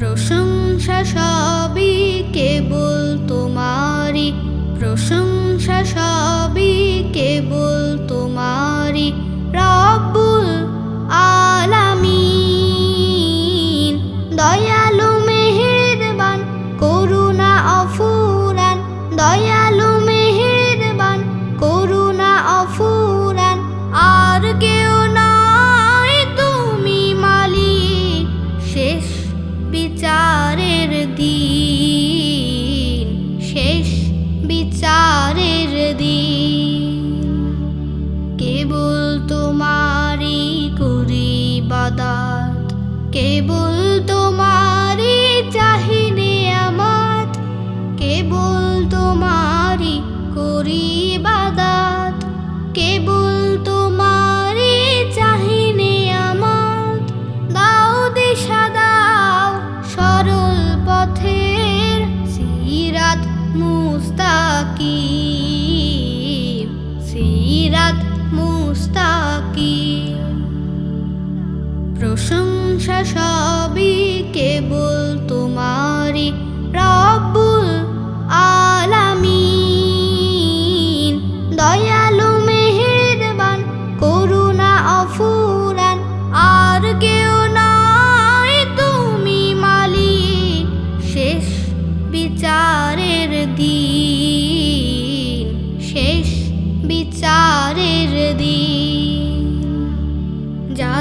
প্রশংসা সবই কেবল তোমারি প্রশংসা সবই কেবল তোমারি রব্বুল আলামিন, দয়ালু মেহেরবান, করুণা অফুরান, দয়া কেবল তোমারি চাহিনে আমার কেবল তোমারি করি বাদাত কেবল তোমারি চাহিনে আমার দাও দেশা 手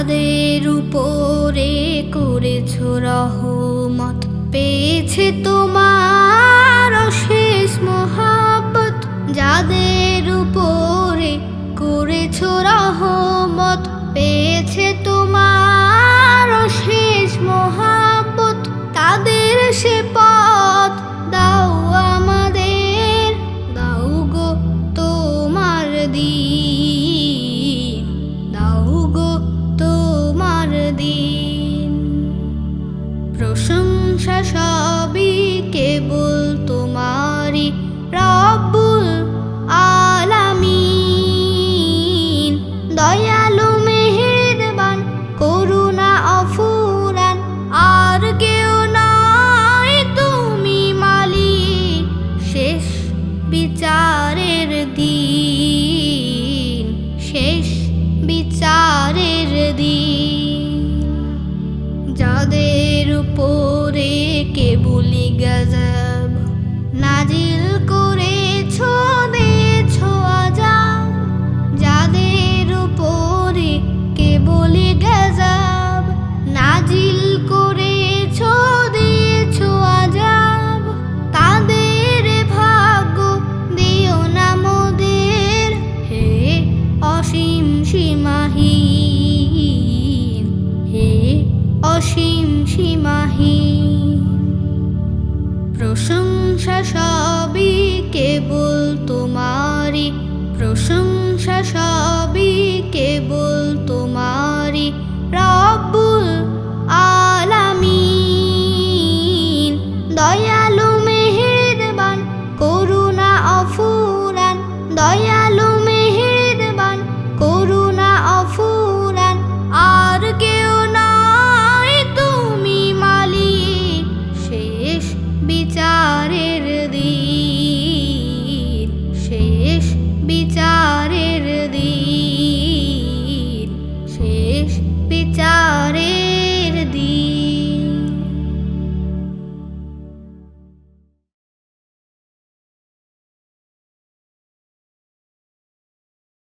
আমাদের উপরে করেছ রহমত। পেয়েছে তোমার অশেষ মহাবত যাদের উপরে করেছ রহমত পেয়েছে উপরে কেবলি গাজাব। নাজিল অসীম সীমাহীন প্রশংসা সবই কেবল